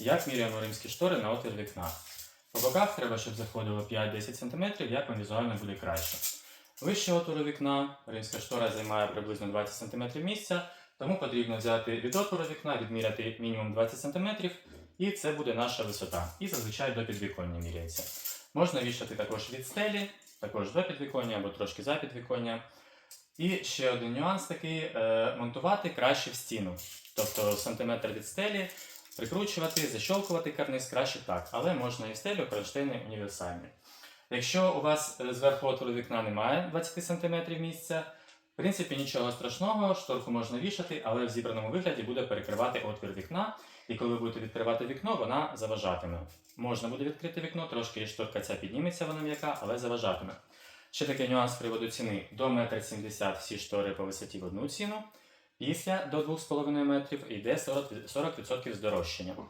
Як міряємо римські штори на отвір вікна. По боках треба, щоб заходило 5-10 см, як вам візуально буде краще. Вище отвору вікна римська штора займає приблизно 20 см місця, тому потрібно взяти від отвору вікна, відміряти мінімум 20 см, і це буде наша висота. І зазвичай до підвіконня міряється. Можна вішати також від стелі, також до підвіконня або трошки за підвіконня. І ще один нюанс такий: е, монтувати краще в стіну. Тобто сантиметр від стелі, прикручувати, защолкувати карниз краще так, але можна і в стелю кронштейни універсальні. Якщо у вас е, зверху отвору вікна немає 20 см місця, в принципі нічого страшного, шторку можна вішати, але в зібраному вигляді буде перекривати отвір вікна, і коли ви будете відкривати вікно, вона заважатиме. Можна буде відкрити вікно, трошки шторка ця підніметься, вона м'яка, але заважатиме. Ще такий нюанс з приводу ціни. До 1,70 м всі штори по висоті в одну ціну. Після до 2,5 метрів йде 40% 40% здорожчання.